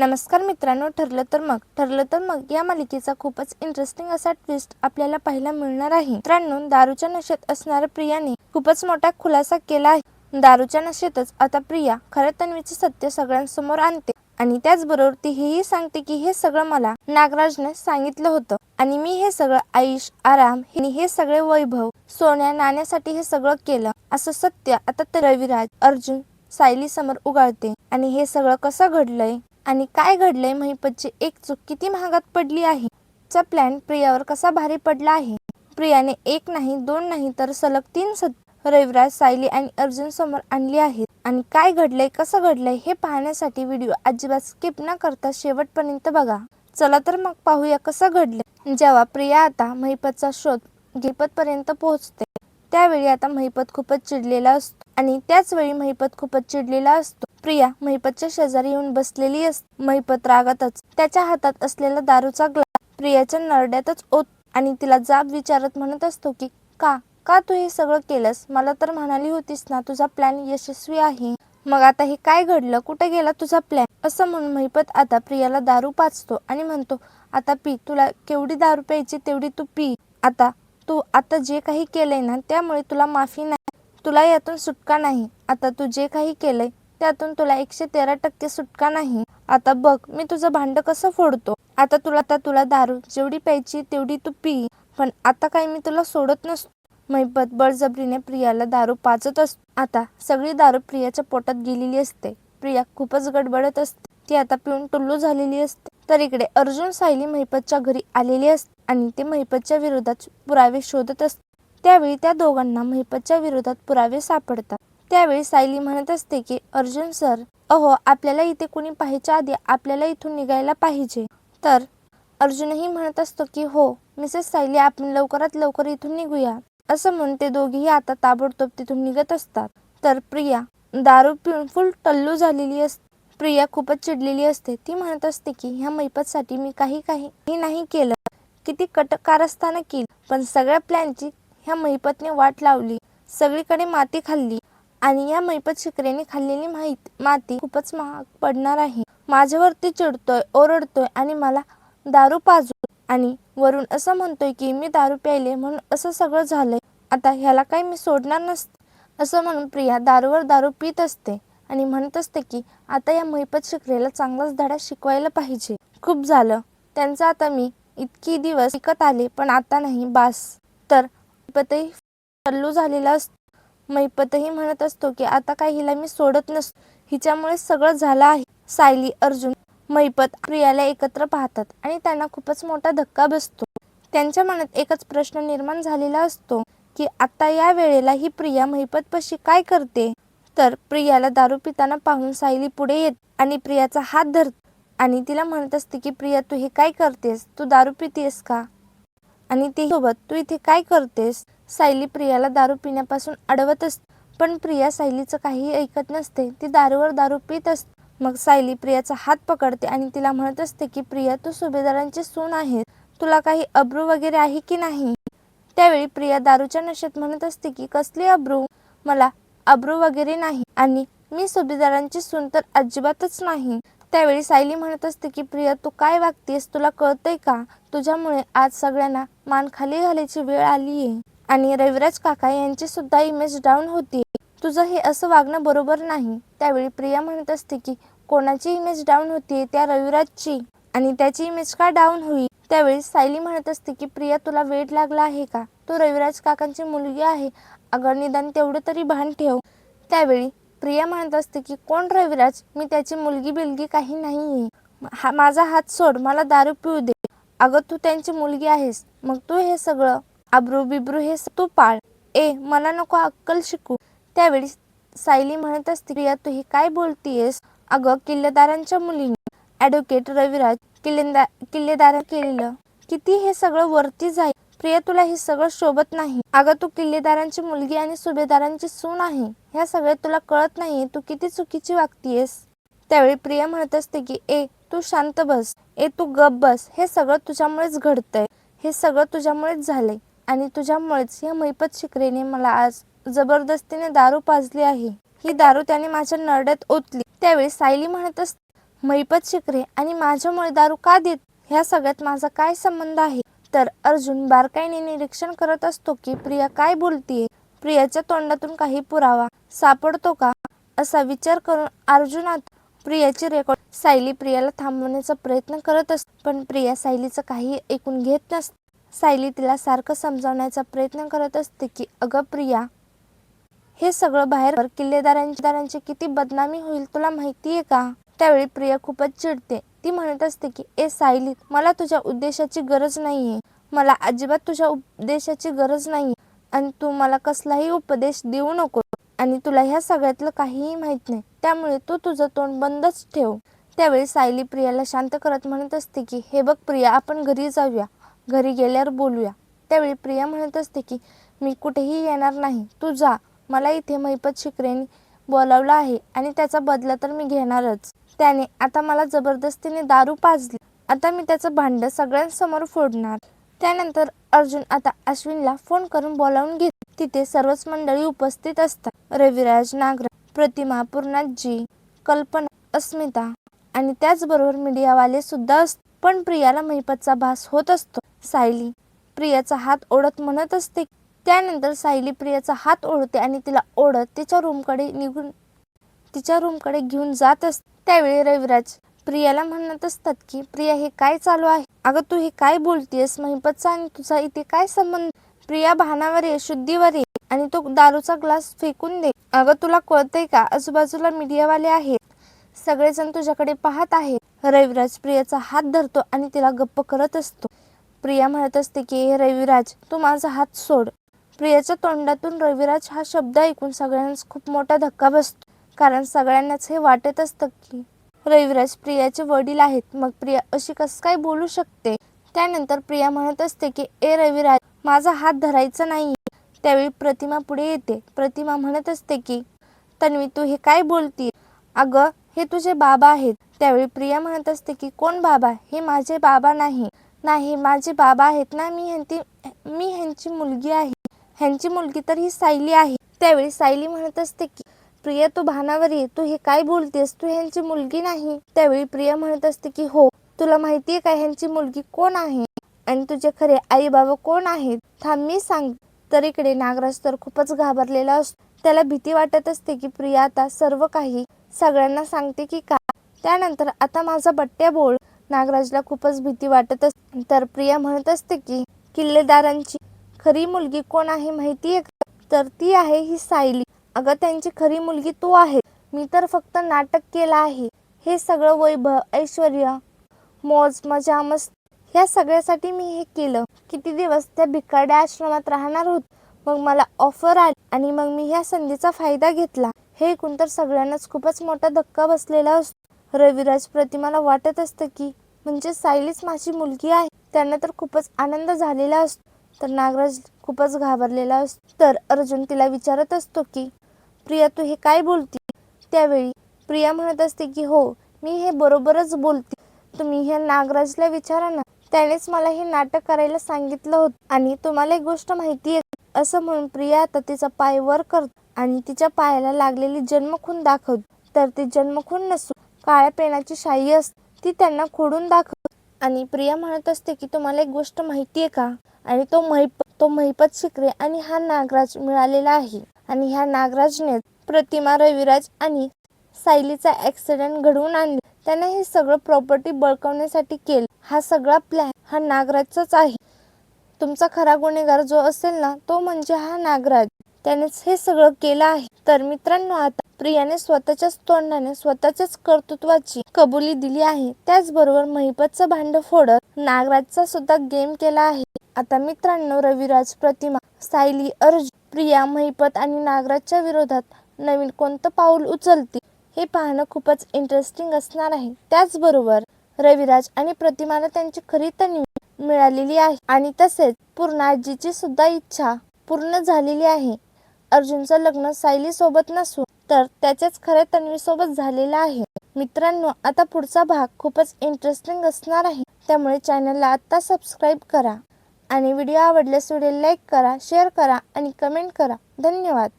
नमस्कार मित्रांनो ठरलं तर मग. ठरलं तर मग या मालिकेचा खूपच इंटरेस्टिंग असा ट्विस्ट आपल्याला पाहायला मिळणार आहे. मित्रांनो दारूच्या नशेत असणाऱ्या प्रियाने खूपच मोठा खुलासा केला आहे. दारूच्या नशेतच आता प्रिया खऱ्या तन्वीचे सत्य सगळ्यांसमोर आणते. आणि त्याचबरोबर ती हेही सांगते की हे सगळं मला नागराजने सांगितलं होतं. आणि मी हे सगळं आयुष आराम हे सगळे वैभव सोन्या नाण्यासाठी हे सगळं केलं. असं सत्य आता तर रविराज अर्जुन सायली समोर उगाळते. आणि हे सगळं कसं घडलंय? आणि काय घडलंय महिपतची एक चूक किती महागात पडली आहे? चा प्लॅन प्रियावर कसा भारी पडला आहे? प्रियाने एक नाही दोन नाही तर सलग तीन सत रविराज सायली आणि अर्जुन समोर आणली आहेत. आणि काय घडलंय कसं घडलंय हे पाहण्यासाठी व्हिडिओ अजिबात स्किप न करता शेवटपर्यंत बघा. चला तर मग पाहूया कसं घडलंय. जेव्हा प्रिया आता महिपतचा शोध गिरपत पर्यंत पोहोचते त्यावेळी आता महिपत खूपच चिडलेला असतो. आणि त्याचवेळी महिपत खूपच चिडलेला असतो. प्रिया महिपतच्या शेजारी येऊन बसलेली असते. महिपत रागातच त्याच्या हातात असलेला दारूचा ग्लास प्रियाच्या नरड्यातच ओत आणि तिला जाब विचारत म्हणत असतो की का? का तू हे सगळं केलंस? मला तर म्हणाली होतीस ना तुझा प्लॅन यशस्वी आहे. मग आता हे काय घडलं? कुठे गेला तुझा प्लॅन असं म्हणून महिपत आता प्रियाला दारू पाचतो आणि म्हणतो आता पी तुला केवढी दारू प्यायची तेवढी तू पी. आता तू आता जे काही केलंय ना त्यामुळे तुला माफी नाही. तुला यातून सुटका नाही. आता तू जे काही केलंय त्यातून तुला एकशे तेरा टक्के सुटका नाही. आता बघ मी तुझं भांड कसं फोडतो? आता तुला आता तुला दारू जेवढी प्यायची तेवढी तू पी. पण आता काही मी तुला सोडत नसतो. महिपत बळजबरीने प्रियाला दारू पाचत असतो. आता सगळी दारू प्रियाच्या पोटात गेलेली असते. प्रिया खूपच गडबडत असते. ती आता पिऊन टुल्लू झालेली असते. तर इकडे अर्जुन सायली महिपतच्या घरी आलेली असते आणि ते महिपतच्या विरोधात पुरावे शोधत असते. त्यावेळी त्या दोघांना महिपतच्या विरोधात पुरावे सापडतात. त्यावेळी सायली म्हणत असते की अर्जुन सर अहो आपल्याला इथे कुणी पाहायच्या आधी आपल्याला इथून निघायला पाहिजे. तर अर्जुनही म्हणत असतो की हो मिसेस सायली आपण लवकरात लवकर इथून निघूया. असं म्हणून ते दोघेही आता ताबडतोब तिथून निघत असतात. तर प्रिया दारू पिऊन फुल टल्लू झालेली असते प्रिया खूपच चिडलेली असते. ती म्हणत असते की ह्या मैपतसाठी मी काही काही नाही केलं. किती कटकारस्थानं केली. पण सगळ्या प्लॅनची ह्या महिपतने वाट लावली. सगळीकडे माती खाल्ली. आणि या मैपत शिकरेने खाल्लेली माहीत माती खूपच महाग पडणार आहे. माझ्यावरती चिडतोय ओरडतोय आणि मला दारू पाजू आणि वरून असं म्हणतोय की मी दारू प्यायले म्हणून असं सगळं झालंय. आता ह्याला काही मी सोडणार नसते. असं म्हणून प्रिया दारूवर दारू पित असते आणि म्हणत असते की आता या महिपत शिकरेला चांगलाच धडा शिकवायला पाहिजे. खूप झालं. त्यांचं आता मी इतकी दिवस शिकत आले पण आता नाही बास. तर महिपतही टल्लू झालेला असतो. महिपतही म्हणत असतो की आता काय हिला मी सोडत नसतो. हिच्यामुळे सगळं झालं आहे. सायली अर्जुन महिपत प्रियाला एकत्र पाहतात आणि त्यांना खूपच मोठा धक्का बसतो. त्यांच्या मनात एकच प्रश्न निर्माण झालेला असतो. की आता या वेळेला ही प्रिया महिपतपाशी काय करते? तर प्रियाला दारू पिताना पाहून सायली पुढे येत आणि प्रियाचा हात धरत आणि तिला म्हणत असते की प्रिया तू हे काय करतेस? तू दारू पितेस का? आणि ते सोबत तू इथे काय करतेस? सायली प्रियाला दारू पिण्यापासून अडवत असते. पण प्रिया सायलीचं काही ऐकत नसते. ती दारूवर दारू पित असते. मग सायली प्रियाचा हात पकडते आणि तिला म्हणत असते की प्रिया तू सुभेदारांची सून आहे तुला काही अब्रू वगैरे आहे की नाही? त्यावेळी प्रिया दारूच्या नशेत म्हणत असते की कसली अब्रू? मला अब्रू वगैरे नाही आणि मी सुभेदारांची सून तर अजिबातच नाही. त्यावेळी सायली म्हणत असते की प्रिया तू काय वागतेस? तुला कळतंय का? तुझ्यामुळे आज सगळ्यांना मान खाली घालायची वेळ आली आहे आणि रविराज काका यांची सुद्धा इमेज डाऊन होती तुझं हे असं वागणं बरोबर नाही. त्यावेळी प्रिया म्हणत असते की कोणाची इमेज डाऊन होती त्या रविराजची. आणि त्याची इमेज का डाऊन होईल त्यावेळी सायली म्हणत असते की प्रिया तुला वेळ लागला आहे का? तू रविराज काकांची मुलगी आहे. अगं निदान तेवढं तरी भान ठेव. त्यावेळी प्रिया म्हणत असते की कोण रविराज? मी त्याची मुलगी बिलगी काही नाहीये. हा माझा हात सोड मला दारू पिऊ दे. अगं तू त्यांची मुलगी आहेस. मग तू हे सगळं आब्रू बिब्रू हे तू पाळ. ए मला नको अक्कल शिकू. त्यावेळी सायली म्हणत असते प्रिया तू हे काय बोलतीयेस? अगं किल्लेदारांच्या मुलीने ॲडव्होकेट रविराज किल्लेदार किल्लेदार केलेलं. किती हे सगळं वरती जाईल? प्रिया तुला हे सगळं शोभत नाही. अगं तू किल्लेदारांची मुलगी आणि सुभेदारांची सून आहे. ह्या सगळे तुला कळत नाही तू किती चुकीची वागतीयस. त्यावेळी प्रिया म्हणत असते की ए तू शांत बस. ए तू गप बस. हे सगळं तुझ्यामुळेच घडतंय. हे सगळं तुझ्यामुळेच झालंय. आणि तुझ्यामुळेच या मैपत शिकरेने मला आज जबरदस्तीने दारू पाजली आहे. ही दारू त्याने माझ्या नरड्यात ओतली. त्यावेळी सायली म्हणत असते मैपत शिकरे आणि माझ्यामुळे दारू का देत? ह्या सगळ्यात माझा काय संबंध आहे? तर अर्जुन बारकाईने निरीक्षण करत असतो की प्रिया काय बोलतीये? प्रियाच्या तोंडातून काही पुरावा सापडतो का? असा विचार करून अर्जुनात प्रियाची रेकॉर्ड सायली प्रियाला थांबवण्याचा प्रयत्न करत असते पण प्रिया सायलीचं काही ऐकून घेत नसते. सायली तिला सारखं समजावण्याचा प्रयत्न करत असते की अगं प्रिया हे सगळं बाहेर किल्लेदारांची दारांची किती बदनामी होईल तुला माहितीये का? त्यावेळी प्रिया खूपच चिडते. ती म्हणत असते की ए सायली मला तुझ्या उद्देशाची गरज नाही आहे मला अजिबात तुझ्या उपदेशाची गरज नाही आणि तू मला कसलाही उपदेश देऊ नको आणि तुला ह्या सगळ्यातलं काहीही माहीत नाही. त्यामुळे तू तुझं तोंड बंदच ठेव. त्यावेळी सायली प्रियाला शांत करत म्हणत असते की हे बघ प्रिया आपण घरी जाऊया. घरी गेल्यावर बोलूया. त्यावेळी प्रिया म्हणत असते की मी कुठेही येणार नाही. तू जा. मला इथे मैपत शिकरेने बोलावलं आहे आणि त्याचा बदला तर मी घेणारच. त्याने आता मला जबरदस्तीने दारू पाजली. आता मी त्याचं भांड सगळ्यांसमोर फोडणार. त्यानंतर अर्जुन आता अश्विनला फोन करून बोलावून घेत. तिथे सर्वच मंडळी उपस्थित असतात. रविराज नागराज प्रतिमा पूर्णाजी कल्पना अस्मिता आणि त्याचबरोबर मीडियावाले सुद्धा असतात. पण प्रियाला महिपतचा भास होत असतो. सायली प्रियाचा हात ओढत म्हणत असते. त्यानंतर सायली प्रियाचा हात ओढते आणि तिला ओढत तिच्या रूमकडे निघून तिच्या रूमकडे घेऊन जात असत त्यावेळी रविराज प्रियाला म्हणत असतात की प्रिया हे काय चालू आहे? अगं तू हे काय बोलतेस महिपतचा आणि तुझा इथे काय संबंध? प्रिया भानावर ये शुद्धीवर ये आणि तो दारूचा ग्लास फेकून दे. अगं तुला कळतंय का? आजूबाजूला मीडियावाले आहेत. सगळेजण तुझ्याकडे पाहत आहेत. रविराज प्रियाचा हात धरतो आणि तिला गप्प करत असतो. प्रिया म्हणत असते की हे रविराज तू माझा हात सोड. प्रियाच्या तोंडातून रविराज हा शब्द ऐकून सगळ्यांना खूप मोठा धक्का बसतो. कारण सगळ्यांनाच हे वाटत असतं की रविराज प्रियाचे वडील आहेत. मग प्रिया अशी कसं काय बोलू शकते? त्यानंतर प्रिया म्हणत असते की ए रविराज माझा हात धरायचा नाही त्यावेळी प्रतिमा पुढे येते. प्रतिमा म्हणत असते की तन्वी तू हे काय बोलती अगं हे तुझे बाबा आहेत. त्यावेळी प्रिया म्हणत असते की कोण बाबा? हे माझे बाबा नाही. नाही माझे बाबा आहेत ना. मी ह्यांची मी ह्यांची मुलगी आहे. ह्यांची मुलगी तर ही सायली आहे. त्यावेळी सायली म्हणत असते की प्रिया तू भानावरी तू हे काय बोलतेस? तू ह्यांची मुलगी नाही. त्यावेळी प्रिया म्हणत असते की हो तुला माहितीये का ह्यांची मुलगी कोण आहे? आणि तुझे खरे आई बाबा कोण आहेत? थांब मी सांग. तर इकडे नागराज तर खूपच घाबरलेला असतो. त्याला भीती वाटत असते की प्रिया आता सर्व काही सगळ्यांना सांगते की का? त्यानंतर आता माझा बट्ट्या बोल नागराजला खूपच भीती वाटत असते तर प्रिया म्हणत असते की किल्लेदारांची खरी मुलगी कोण आहे माहितीये का? तर ती आहे ही सायली. अगं त्यांची खरी मुलगी तू आहे मी तर फक्त नाटक केलं आहे. हे सगळं वैभव ऐश्वर मोज मजा मस्त ह्या सगळ्यासाठी मी हे केलं. किती दिवस त्या भिकाड्या आश्रमात राहणार होत. मग मला ऑफर आली आणि मग मी ह्या संधीचा फायदा घेतला. हे ऐकून तर सगळ्यांनाच खूपच मोठा धक्का बसलेला असतो. रविराज प्रतिमाला वाटत असतं की म्हणजे सायलीच माझी मुलगी आहे. त्यांना तर खूपच आनंद झालेला असतो. तर नागराज खूपच घाबरलेला असतो. तर अर्जुन तिला विचारत असतो की प्रिया तू हे काय बोलती? त्यावेळी प्रिया म्हणत असते की हो मी हे बरोबरच बोलते. तुम्ही हे नागराजला विचारा ना. त्यानेच मला हे नाटक करायला सांगितलं होतं आणि तुम्हाला एक गोष्ट माहिती आहे. असं म्हणून प्रिया आता तिचा पाय वर करतो आणि तिच्या पायाला लागलेली जन्मखून दाखवते. तर ती जन्मखून नसून काळ्या पेनाची शाई असते. ती त्यांना खोडून दाखवते. आणि प्रिया म्हणत असते की तुम्हाला एक गोष्ट माहिती आहे का? आणि तो महिप तो महिपत शिकरे आणि हा नागराज मिळालेला आहे. आणि ह्या नागराजने प्रतिमा रविराज आणि सायलीचा ऍक्सिडेंट घडवून आणले. त्याने हे सगळं प्रॉपर्टी बळकवण्यासाठी केलं. हा सगळा प्लॅन हा नागराजचाच आहे. तुमचा खरा गुन्हेगार जो असेल ना तो म्हणजे हा नागराज. त्यानेच हे सगळं केलं आहे. तर मित्रांनो आता प्रियाने स्वतःच्याच तोंडाने स्वतःच्याच कर्तृत्वाची कबुली दिली आहे. त्याचबरोबर महिपतचं भांड फोडत नागराजचा सुद्धा गेम केला आहे. आता मित्रांनो रविराज प्रतिमा सायली अर्जुन प्रिया महिपत आणि नागराजच्या विरोधात नवीन कोणतं पाऊल उचलते हे पाहणं खूपच इंटरेस्टिंग असणार आहे. त्याचबरोबर रविराज आणि प्रतिमाला त्यांची खरी तन्वी मिळालेली आहे आणि तसेच पूर्णाजीची सुद्धा इच्छा पूर्ण झालेली आहे. अर्जुनचं लग्न सायली सोबत नसून तर त्याच्याच खऱ्या तन्वी सोबत झालेलं आहे. मित्रांनो आता पुढचा भाग खूपच इंटरेस्टिंग असणार आहे. त्यामुळे चॅनलला आता सबस्क्राईब करा. आणि व्हिडिओ आवडल्यास व्हिडिओ लाईक करा शेअर करा आणि कमेंट करा. धन्यवाद.